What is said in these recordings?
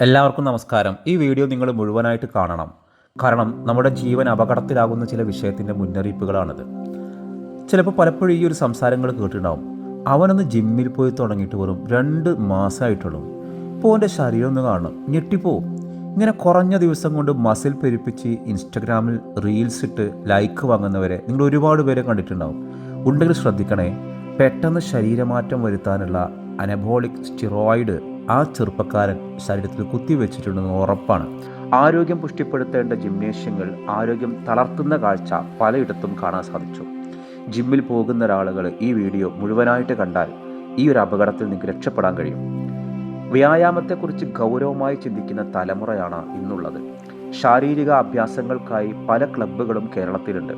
എല്ലാവർക്കും നമസ്കാരം. ഈ വീഡിയോ നിങ്ങൾ മുഴുവനായിട്ട് കാണണം. കാരണം നമ്മുടെ ജീവൻ അപകടത്തിലാകുന്ന ചില വിഷയത്തിന്റെ മുന്നറിയിപ്പുകളാണിത്. ചിലപ്പോൾ പലപ്പോഴും ഈ ഒരു സംസാരങ്ങൾ കേട്ടിട്ടുണ്ടാവും. അവനൊന്ന് ജിമ്മിൽ പോയി തുടങ്ങിയിട്ട് വെറും രണ്ട് മാസമായിട്ടുള്ളൂ ഇപ്പോൾ എന്റെ ശരീരം ഒന്ന് കാണണം. ഞെട്ടിപ്പോ. ഇങ്ങനെ കുറഞ്ഞ ദിവസം കൊണ്ട് മസിൽ പെരുപ്പിച്ച് ഇൻസ്റ്റഗ്രാമിൽ റീൽസ് ഇട്ട് ലൈക്ക് വാങ്ങുന്നവരെ നിങ്ങൾ ഒരുപാട് പേരെ കണ്ടിട്ടുണ്ടാവും. ഉണ്ടെങ്കിൽ ശ്രദ്ധിക്കണേ പെട്ടെന്ന് ശരീരമാറ്റം വരുത്താനുള്ള അനബോളിക് സ്റ്റിറോയിഡ് ആ ചെറുപ്പക്കാരൻ ശരീരത്തിൽ കുത്തിവെച്ചിട്ടുണ്ടെന്ന് ഉറപ്പാണ്. ആരോഗ്യം പുഷ്ടിപ്പെടുത്തേണ്ട ജിംനേഷ്യങ്ങൾ ആരോഗ്യം തളർത്തുന്ന കാഴ്ച പലയിടത്തും കാണാൻ സാധിച്ചു. ജിമ്മിൽ പോകുന്ന ഒരാളുകൾ ഈ വീഡിയോ മുഴുവനായിട്ട് കണ്ടാൽ ഈ ഒരു അപകടത്തിൽ നിങ്ങൾക്ക് രക്ഷപ്പെടാൻ കഴിയും. വ്യായാമത്തെക്കുറിച്ച് ഗൗരവമായി ചിന്തിക്കുന്ന തലമുറയാണ് ഇന്നുള്ളത്. ശാരീരിക അഭ്യാസങ്ങൾക്കായി പല ക്ലബ്ബുകളും കേരളത്തിലുണ്ട്.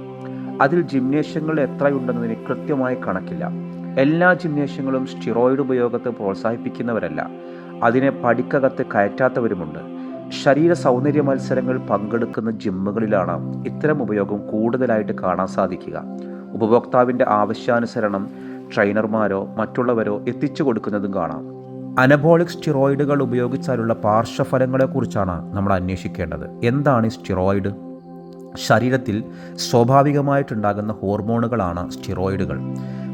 അതിൽ ജിംനേഷ്യങ്ങൾ എത്രയുണ്ടെന്നതിന് കൃത്യമായി കണക്കില്ല. എല്ലാ ജിംനേഷ്യങ്ങളും സ്റ്റിറോയിഡ് ഉപയോഗത്തെ പ്രോത്സാഹിപ്പിക്കുന്നവരല്ല. അതിനെ പടിക്കകത്ത് കയറ്റാത്തവരുമുണ്ട്. ശരീര സൗന്ദര്യ മത്സരങ്ങൾ പങ്കെടുക്കുന്ന ജിമ്മുകളിലാണ് ഇത്തരം ഉപയോഗം കൂടുതലായിട്ട് കാണാൻ സാധിക്കുക. ഉപഭോക്താവിന്റെ ആവശ്യാനുസരണം ട്രെയിനർമാരോ മറ്റുള്ളവരോ എത്തിച്ചു കൊടുക്കുന്നതും കാണാം. അനബോളിക് സ്റ്റിറോയിഡുകൾ ഉപയോഗിച്ചാലുള്ള പാർശ്വഫലങ്ങളെക്കുറിച്ചാണ് നമ്മൾ അന്വേഷിക്കേണ്ടത്. എന്താണ് ഈ സ്റ്റിറോയിഡ്? ശരീരത്തിൽ സ്വാഭാവികമായിട്ടുണ്ടാകുന്ന ഹോർമോണുകളാണ് സ്റ്റിറോയിഡുകൾ.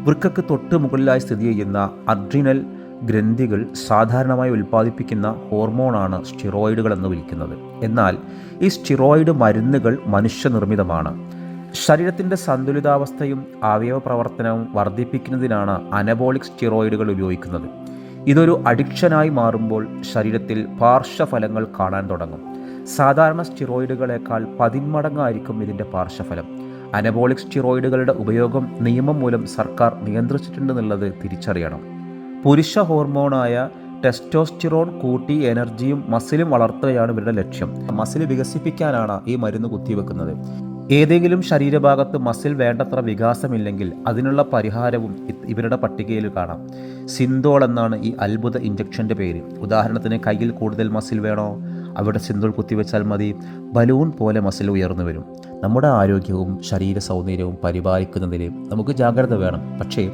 വൃക്കക്ക് തൊട്ട് മുകളിലായി സ്ഥിതി ചെയ്യുന്ന അഡ്രിനൽ ഗ്രന്ഥികൾ സാധാരണമായി ഉൽപ്പാദിപ്പിക്കുന്ന ഹോർമോണാണ് സ്റ്റിറോയിഡുകൾ എന്ന് വിളിക്കുന്നത്. എന്നാൽ ഈ സ്റ്റിറോയിഡ് മരുന്നുകൾ മനുഷ്യനിർമ്മിതമാണ്. ശരീരത്തിന്റെ സന്തുലിതാവസ്ഥയും അവയവ പ്രവർത്തനവും വർദ്ധിപ്പിക്കുന്നതിനാണ് അനബോളിക് സ്റ്റിറോയിഡുകൾ ഉപയോഗിക്കുന്നത്. ഇതൊരു അഡിക്ഷനായി മാറുമ്പോൾ ശരീരത്തിൽ പാർശ്വഫലങ്ങൾ കാണാൻ തുടങ്ങും. സാധാരണ സ്റ്റിറോയിഡുകളേക്കാൾ പതിന്മടങ്ങായിരിക്കും ഇതിന്റെ പാർശ്വഫലം. അനബോളിക് സ്റ്റിറോയിഡുകളുടെ ഉപയോഗം നിയമം മൂലം സർക്കാർ നിയന്ത്രിച്ചിട്ടുണ്ടെന്നുള്ളത് തിരിച്ചറിയണം. പുരുഷ ഹോർമോണായ ടെസ്റ്റോസ്റ്റിറോൺ കൂട്ടി എനർജിയും മസിലും വളർത്തുകയാണ് ഇവരുടെ ലക്ഷ്യം. മസിൽ വികസിപ്പിക്കാനാണ് ഈ മരുന്ന് കുത്തിവെക്കുന്നത്. ഏതെങ്കിലും ശരീരഭാഗത്ത് മസിൽ വേണ്ടത്ര വികാസമില്ലെങ്കിൽ അതിനുള്ള പരിഹാരവും ഇവരുടെ പട്ടികയിൽ കാണാം. സിന്തോൾ എന്നാണ് ഈ അത്ഭുത ഇഞ്ചക്ഷന്റെ പേര്. ഉദാഹരണത്തിന് കയ്യിൽ കൂടുതൽ മസിൽ വേണോ? അവിടെ സിന്തോൾ കുത്തിവെച്ചാൽ മതി. ബലൂൺ പോലെ മസിൽ ഉയർന്നു വരും. നമ്മുടെ ആരോഗ്യവും ശരീര സൗന്ദര്യവും പരിപാലിക്കുന്നതിൽ നമുക്ക് ജാഗ്രത വേണം. പക്ഷേ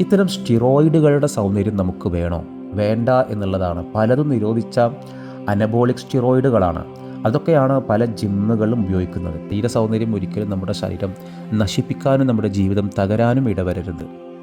ഇത്തരം സ്റ്റിറോയിഡുകളുടെ സൗന്ദര്യം നമുക്ക് വേണോ? വേണ്ട എന്നുള്ളതാണ്. പലതും നിരോധിച്ച അനബോളിക് സ്റ്റിറോയിഡുകളാണ്. അതൊക്കെയാണ് പല ജിമ്മുകളും ഉപയോഗിക്കുന്നത്. തീരെ സൗന്ദര്യം ഒരിക്കലും നമ്മുടെ ശരീരം നശിപ്പിക്കാനും നമ്മുടെ ജീവിതം തകരാനും ഇടവരരുത്.